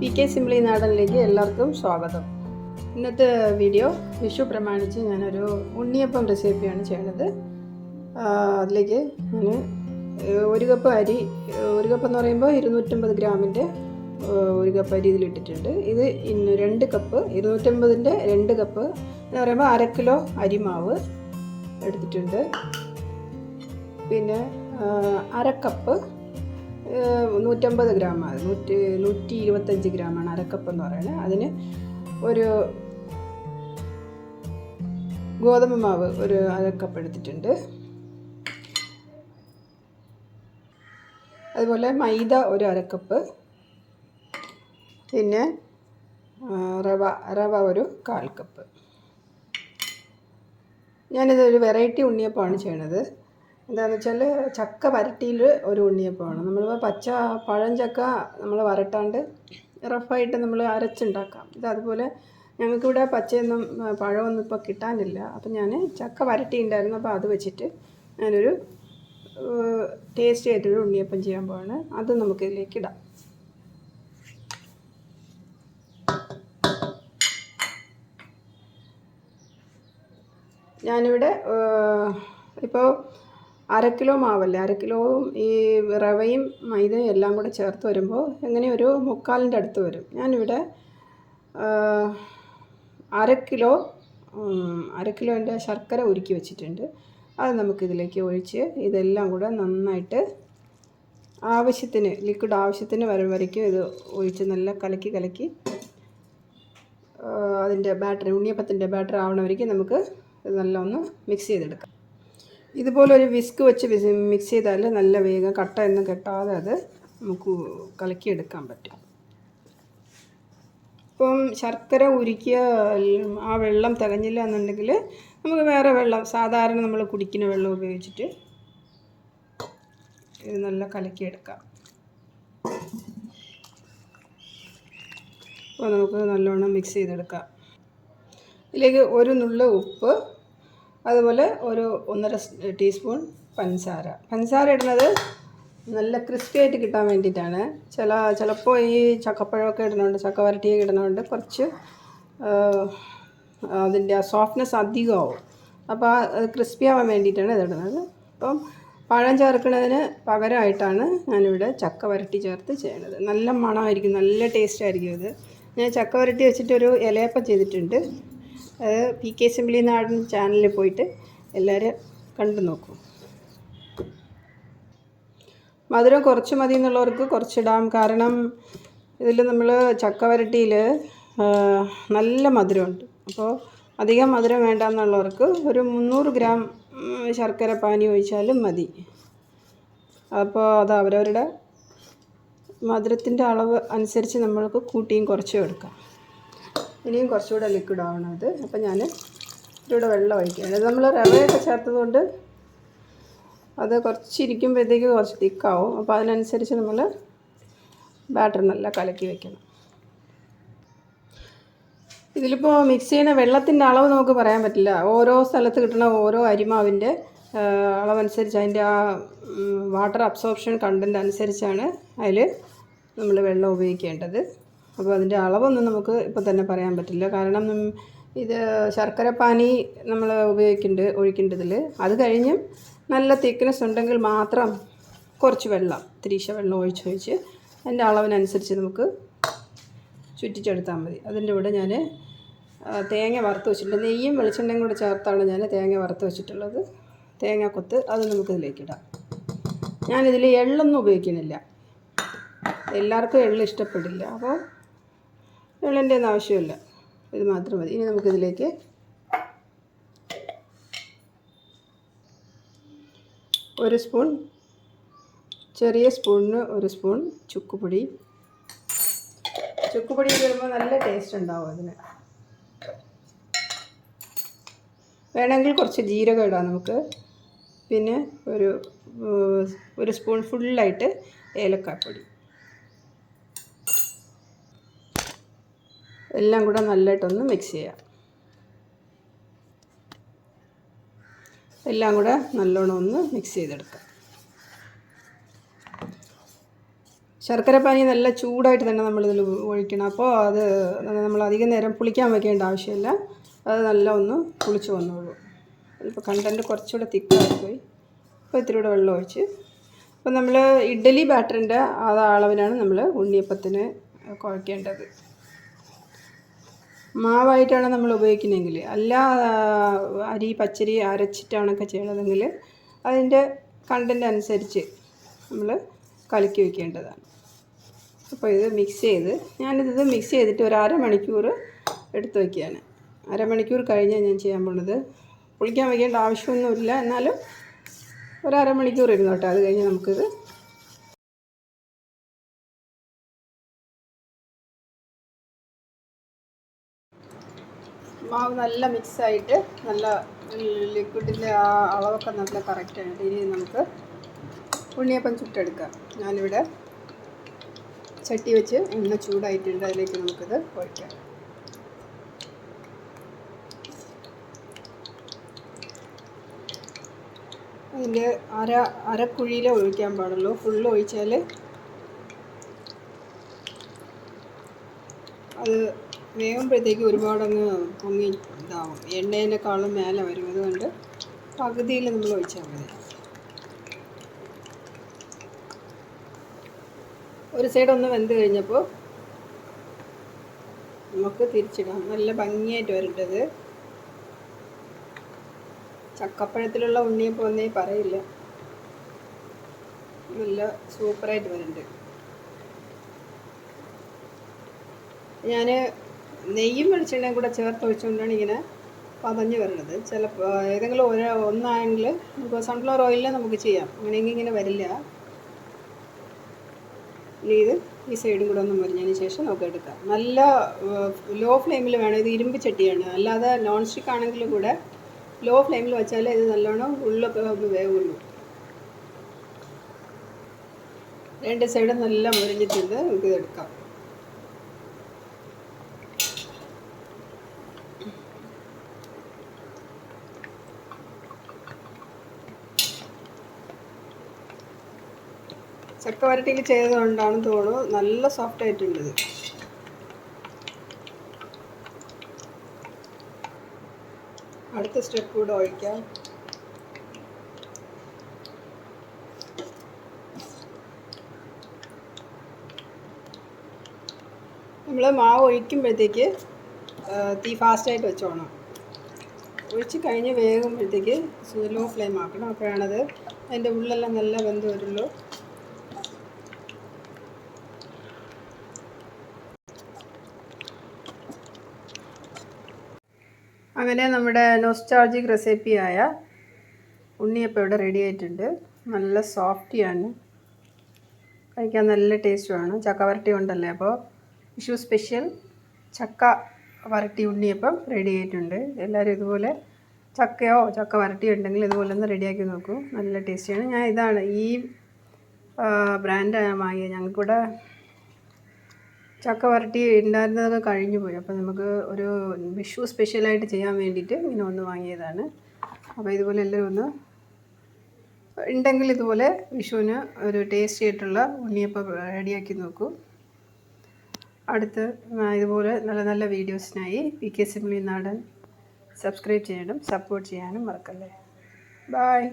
P K simply നാടനിലേക്ക് എല്ലാവർക്കും സ്വാഗതം. ഇന്നത്തെ വീഡിയോ വിഷു പ്രമാണിച്ച് ഞാനൊരു ഉണ്ണിയപ്പം റെസിപ്പിയാണ് ചെയ്യണത് അതിലേക്ക് ഞാൻ ഒരു കപ്പ് അരി ഒരു കപ്പ് എന്ന് പറയുമ്പോൾ ഇരുന്നൂറ്റമ്പത് ഗ്രാമിന്റെ ഒരു കപ്പ് അരി ഇതിലിട്ടിട്ടുണ്ട് ഇത് ഇന്ന് രണ്ട് കപ്പ് ഇരുന്നൂറ്റമ്പതിന്റെ രണ്ട് കപ്പ് എന്ന് പറയുമ്പോൾ അര കിലോ അരിമാവ് എടുത്തിട്ടുണ്ട്. പിന്നെ അര കപ്പ് നൂറ്റമ്പത് ഗ്രാം നൂറ്റി നൂറ്റി ഇരുപത്തഞ്ച് ഗ്രാമാണ് അരക്കപ്പ് എന്ന് പറയുന്നത്. അതിന് ഒരു ഗോതമ്പ് മാവ് ഒരു അരക്കപ്പ് എടുത്തിട്ടുണ്ട്. അതുപോലെ മൈദ ഒരു അരക്കപ്പ്. പിന്നെ റവ റവ ഒരു കാൽ കപ്പ്. ഞാനിതൊരു വെറൈറ്റി ഉണ്ണിയപ്പമാണ് ചെയ്യണത്. എന്താണെന്ന് വെച്ചാൽ ചക്ക വരട്ടിയിൽ ഒരു ഉണ്ണിയപ്പമാണ്. നമ്മൾ പച്ച പഴം ചക്ക നമ്മൾ വരട്ടാണ്ട് റഫായിട്ട് നമ്മൾ അരച്ചുണ്ടാക്കാം. ഇത് അതുപോലെ ഞങ്ങൾക്കിവിടെ പച്ചയൊന്നും പഴമൊന്നും ഇപ്പോൾ കിട്ടാനില്ല. അപ്പം ഞാൻ ചക്ക വരട്ടി ഉണ്ടായിരുന്നു അപ്പോൾ അത് വെച്ചിട്ട് ഞാനൊരു ടേസ്റ്റി ആയിട്ടൊരു ഉണ്ണിയപ്പം ചെയ്യാൻ പോവാണ്. അത് നമുക്കിതിലേക്ക് ഇടാം. ഞാനിവിടെ ഇപ്പോൾ അര കിലോ മാവല്ലേ? അര കിലോവും ഈ റവയും മൈദയും എല്ലാം കൂടെ ചേർത്ത് വരുമ്പോൾ എങ്ങനെ ഒരു മുക്കാലിന്റെ അടുത്ത് വരും. ഞാനിവിടെ അര കിലോ അര കിലോന്റെ ശർക്കര ഉരുക്കി വെച്ചിട്ടുണ്ട്. അത് നമുക്കിതിലേക്ക് ഒഴിച്ച് ഇതെല്ലാം കൂടെ നന്നായിട്ട് ആവശ്യത്തിന് ലിക്വിഡ് ആവശ്യത്തിന് വരും വരയ്ക്കും. ഇത് ഒഴിച്ച് നല്ല കലക്കി കലക്കി അതിന്റെ ബാറ്ററി ഉണ്ണിയപ്പത്തിന്റെ ബാറ്ററി ആവണവരേക്കും നമുക്ക് നല്ല ഒന്ന് മിക്സ് ചെയ്തെടുക്കാം. ഇതുപോലെ ഒരു വിസ്ക് വെച്ച് മിക്സ് ചെയ്താൽ നല്ല വേഗം കട്ട ഒന്നും കെട്ടാതെ അത് നമുക്ക് കലക്കിയെടുക്കാൻ പറ്റും. ഇപ്പം ശർക്കര ഉരുക്കിയ ആ വെള്ളം തികഞ്ഞില്ല എന്നുണ്ടെങ്കിൽ നമുക്ക് വേറെ വെള്ളം സാധാരണ നമ്മൾ കുടിക്കുന്ന വെള്ളം ഉപയോഗിച്ചിട്ട് ഇത് നല്ല കലക്കിയെടുക്കാം. അപ്പോൾ നമുക്ക് നല്ലോണം മിക്സ് ചെയ്തെടുക്കാം. ഇതിലേക്ക് ഒരു നുള്ള ഉപ്പ് അതുപോലെ ഒരു ഒന്നര ടീസ്പൂൺ പഞ്ചസാര പഞ്ചസാര ഇടുന്നത് നല്ല ക്രിസ്പി ആയിട്ട് കിട്ടാൻ വേണ്ടിയിട്ടാണ്. ചില ചിലപ്പോൾ ഈ ചക്കപ്പഴമൊക്കെ ഇടുന്നുണ്ട് ചക്ക വരട്ടിയൊക്കെ ഇടുന്നതുകൊണ്ട് കുറച്ച് അതിന്റെ ആ സോഫ്റ്റ്നെസ് അധികമാവും. അപ്പോൾ ആ ക്രിസ്പി ആവാൻ വേണ്ടിയിട്ടാണ് ഇതിടുന്നത് അപ്പം പഴം ചേർക്കുന്നതിന് പകരമായിട്ടാണ് ഞാനിവിടെ ചക്ക വരട്ടി ചേർത്ത് ചെയ്യണത്. നല്ല മണമായിരിക്കും നല്ല ടേസ്റ്റ് ആയിരിക്കും ഇത്. ഞാൻ ചക്ക വരട്ടി വെച്ചിട്ടൊരു ഇലയപ്പം ചെയ്തിട്ടുണ്ട്. അത് പി കെ സിംപ്ലി നാടൻ ചാനലിൽ പോയിട്ട് എല്ലാവരും കണ്ടു നോക്കൂ. മധുരം കുറച്ച് മതി എന്നുള്ളവർക്ക് കുറച്ചിടാം. കാരണം ഇതിൽ നമ്മൾ ചക്ക വരട്ടിയിൽ നല്ല മധുരമുണ്ട്. അപ്പോൾ അധികം മധുരം വേണ്ട എന്നുള്ളവർക്ക് ഒരു മുന്നൂറ് ഗ്രാം ശർക്കര പാനി ഒഴിച്ചാലും മതി. അപ്പോൾ അത് അവരവരുടെ മധുരത്തിന്റെ അളവ് അനുസരിച്ച് നമ്മൾക്ക് കൂട്ടിയും കുറച്ചും എടുക്കാം. ഇനിയും കുറച്ചുകൂടെ ലിക്വിഡ് ആവണം ഇത് അപ്പം ഞാൻ ഇതിലൂടെ വെള്ളം ഇത് നമ്മൾ റവയൊക്കെ ചേർത്തതുകൊണ്ട് അത് കുറച്ചിരിക്കുമ്പോഴത്തേക്ക് കുറച്ച് തിക്കാവും അപ്പോൾ അതിനനുസരിച്ച് നമ്മൾ ബാറ്റർ നല്ല കലക്കി വെക്കണം. ഇതിലിപ്പോൾ മിക്സ് ചെയ്യുന്ന വെള്ളത്തിന്റെ അളവ് നമുക്ക് പറയാൻ പറ്റില്ല. ഓരോ സ്ഥലത്ത് കിട്ടുന്ന ഓരോ അരിമാവിന്റെ അളവനുസരിച്ച് അതിന്റെ ആ വാട്ടർ അബ്സോർപ്ഷൻ കണ്ടന്റ് അനുസരിച്ചാണ് അതിൽ നമ്മൾ വെള്ളം ഉപയോഗിക്കേണ്ടത്. അപ്പോൾ അതിന്റെ അളവൊന്നും നമുക്ക് ഇപ്പം തന്നെ പറയാൻ പറ്റില്ല. കാരണം ഇത് ശർക്കര പാനി നമ്മൾ ഉപയോഗിക്കുന്നുണ്ട് ഒഴിക്കേണ്ടതിൽ അത് കഴിഞ്ഞ് നല്ല തിക്നെസ് ഉണ്ടെങ്കിൽ മാത്രം കുറച്ച് വെള്ളം തിരീശ വെള്ളം ഒഴിച്ചൊഴിച്ച് അതിന്റെ അളവിനനുസരിച്ച് നമുക്ക് ചുറ്റിച്ചെടുത്താൽ മതി. അതിന്റെ കൂടെ ഞാൻ തേങ്ങ വറുത്ത് വെച്ചിട്ടുണ്ട്. നെയ്യും വെളിച്ചെണ്ണയും കൂടെ ചേർത്താണ് ഞാൻ തേങ്ങ വറുത്ത് വെച്ചിട്ടുള്ളത്. തേങ്ങ കൊത്ത് അത് നമുക്ക് ഇതിലേക്ക് ഇടാം. ഞാനിതിൽ എള്ളൊന്നും ഉപയോഗിക്കുന്നില്ല. എല്ലാവർക്കും എള്ള് ഇഷ്ടപ്പെടില്ല. അപ്പോൾ എള്ളിന്റെ ഒന്നും ആവശ്യമില്ല. ഇത് മാത്രം മതി. ഇനി നമുക്കിതിലേക്ക് ഒരു സ്പൂൺ ചെറിയ സ്പൂണിന് ഒരു സ്പൂൺ ചുക്കുപൊടി. ചുക്കുപൊടി വരുമ്പോൾ നല്ല ടേസ്റ്റ് ഉണ്ടാവും അതിന്. വേണമെങ്കിൽ കുറച്ച് ജീരകം ഇടാം നമുക്ക്. പിന്നെ ഒരു ഒരു സ്പൂൺ ഫുള്ളായിട്ട് ഏലക്കാപ്പൊടി. എല്ലാം കൂടെ നല്ലതായിട്ടൊന്ന് മിക്സ് ചെയ്യാം. എല്ലാം കൂടെ നല്ലോണം ഒന്ന് മിക്സ് ചെയ്തെടുക്കാം. ശർക്കര പാനി നല്ല ചൂടായിട്ട് തന്നെ നമ്മളിതിൽ ഒഴിക്കണം. അപ്പോൾ അത് നമ്മൾ അധികം നേരം പുളിക്കാൻ വെക്കേണ്ട ആവശ്യമില്ല. അത് നല്ല ഒന്ന് പുളിച്ച് വന്നോളൂ. ഇപ്പോൾ കണ്ടന്റ് കുറച്ചുകൂടെ തിക്കായി പോയി അപ്പോൾ ഇത്തിരി കൂടെ വെള്ളം ഒഴിച്ച്. അപ്പോൾ നമ്മൾ ഇഡ്ഡലി ബാറ്ററിന്റെ ആ അളവിനാണ് നമ്മൾ ഉണ്ണിയപ്പത്തിന് കുഴക്കേണ്ടത്. മാവായിട്ടാണ് നമ്മൾ ഉപയോഗിക്കുന്നതെങ്കിൽ അല്ല അരി പച്ചരി അരച്ചിട്ടാണൊക്കെ ചെയ്യണതെങ്കിൽ അതിന്റെ കണ്ടന്റ് അനുസരിച്ച് നമ്മൾ കലക്കി വയ്ക്കേണ്ടതാണ്. അപ്പോൾ ഇത് മിക്സ് ചെയ്ത് ഞാനിത് മിക്സ് ചെയ്തിട്ട് ഒരു അരമണിക്കൂർ എടുത്ത് വയ്ക്കുകയാണ്. അരമണിക്കൂർ കഴിഞ്ഞാൽ ഞാൻ ചെയ്യാൻ പോണത് പുളിക്കാൻ വയ്ക്കേണ്ട ആവശ്യമൊന്നുമില്ല. എന്നാലും ഒരു അരമണിക്കൂർ ഇരുന്നോട്ടെ അത് കഴിഞ്ഞ് നമുക്കിത് മാവ് നല്ല മിക്സായിട്ട് നല്ല ലിക്വിഡിന്റെ ആ അളവൊക്കെ നല്ല കറക്റ്റായിട്ട് ഇനി നമുക്ക് ഉണ്ണിയപ്പം ചുട്ടെടുക്കാം. ഞാനിവിടെ ചട്ടി വെച്ച് എണ്ണ ചൂടായിട്ടുണ്ട് അതിലേക്ക് നമുക്കിത് ഒഴിക്കാം. അതിന്റെ അര അരക്കുഴിയിലേ ഒഴിക്കാൻ പാടുള്ളൂ. ഫുള്ള് ഒഴിച്ചാൽ അത് വേകുമ്പോഴത്തേക്ക് ഒരുപാടങ്ങ് പൊങ്ങി ഇതാവും. എണ്ണേനേക്കാളും മേലെ വരും. അതുകൊണ്ട് പകുതിയിൽ നമ്മൾ ഒഴിച്ചാൽ മതി. ഒരു സൈഡ് ഒന്ന് വെന്ത് കഴിഞ്ഞപ്പോൾ നമുക്ക് തിരിച്ചിടാം. നല്ല ഭംഗിയായിട്ട് വരേണ്ടത്. ചക്കപ്പഴത്തിലുള്ള ഉണ്ണിയപ്പം ഒന്നേ പറയില്ല. നല്ല സൂപ്പറായിട്ട് വരുന്നുണ്ട് ഞാൻ നെയ്യും വെളിച്ചെണ്ണയും കൂടെ ചേർത്ത് ഒഴിച്ചുകൊണ്ടാണ് ഇങ്ങനെ പതഞ്ഞ് വരുന്നത്. ചിലപ്പോൾ ഏതെങ്കിലും ഒരു ഒന്നായെങ്കിൽ നമുക്ക് സൺഫ്ലവർ ഓയിലിൽ നമുക്ക് ചെയ്യാം. അങ്ങനെയെങ്കിൽ ഇങ്ങനെ വരില്ല. ഇനി ഇത് ഈ സൈഡും കൂടെ ഒന്ന് മുരിഞ്ഞതിന് ശേഷം നമുക്ക് എടുക്കാം. നല്ല ലോ ഫ്ലെയിമിൽ വേണം. ഇത് ഇരുമ്പ് ചട്ടിയാണ്. അല്ലാതെ നോൺ സ്റ്റിക്ക് ആണെങ്കിൽ കൂടെ ലോ ഫ്ലെയിമിൽ വെച്ചാലേ ഇത് നല്ലോണം ഉള്ളൊക്കെ ഒന്ന് വേവുള്ളൂ. രണ്ട് സൈഡും നല്ല മുരിഞ്ഞിട്ടുണ്ട്. നമുക്കിത് എടുക്കാം. ചക്ക ചെയ്തുകൊണ്ടാണ് തോന്നുന്നു. നല്ല സോഫ്റ്റ് ആയിട്ടുണ്ട് അടുത്ത സ്റ്റെപ്പ് കൂടെ ഒഴിക്കാം. നമ്മൾ മാവ് ഒഴിക്കുമ്പോഴത്തേക്ക് തീ ഫാസ്റ്റായിട്ട് വെച്ചോണം. ഒഴിച്ച് കഴിഞ്ഞ് വേകുമ്പോഴത്തേക്ക് ലോ ഫ്ലെയിം ആക്കണം. അപ്പോഴാണത് അതിന്റെ ഉള്ളെല്ലാം നല്ല വെന്ത് വരുള്ളൂ. അങ്ങനെ നമ്മുടെ നൊസ്റ്റാൾജിക് റെസിപ്പിയായ ഉണ്ണിയപ്പം ഇവിടെ റെഡി ആയിട്ടുണ്ട്. നല്ല സോഫ്റ്റിയാണ് കഴിക്കാൻ നല്ല ടേസ്റ്റുമാണ് ചക്ക വരട്ടി ഉണ്ടല്ലേ അപ്പോൾ വിഷു സ്പെഷ്യൽ ചക്ക വരട്ടി ഉണ്ണിയപ്പം റെഡി ആയിട്ടുണ്ട്. എല്ലാവരും ഇതുപോലെ ചക്കയോ ചക്ക വരട്ടിയോ ഉണ്ടെങ്കിൽ ഇതുപോലെ ഒന്ന് റെഡിയാക്കി നോക്കൂ. നല്ല ടേസ്റ്റിയാണ് ഞാൻ ഇതാണ് ഈ ബ്രാൻഡ് വാങ്ങിയത് ഞങ്ങൾക്കിവിടെ ചക്ക വരട്ടി ഉണ്ടായിരുന്നതൊക്കെ കഴിഞ്ഞു പോയി. അപ്പോൾ നമുക്ക് ഒരു വിഷു സ്പെഷ്യലായിട്ട് ചെയ്യാൻ വേണ്ടിയിട്ട് ഇങ്ങനെ ഒന്ന് വാങ്ങിയതാണ്. അപ്പോൾ ഇതുപോലെ എല്ലാവരും ഒന്ന് ഉണ്ടെങ്കിൽ ഇതുപോലെ വിഷുവിന് ഒരു ടേസ്റ്റി ആയിട്ടുള്ള ഉണ്ണിയപ്പം റെഡിയാക്കി നോക്കൂ. അടുത്ത് ഇതുപോലെ നല്ല നല്ല വീഡിയോസിനായി പി കെ സിംലി നാടൻ സബ്സ്ക്രൈബ് ചെയ്യാനും സപ്പോർട്ട് ചെയ്യാനും മറക്കല്ലേ. ബായ്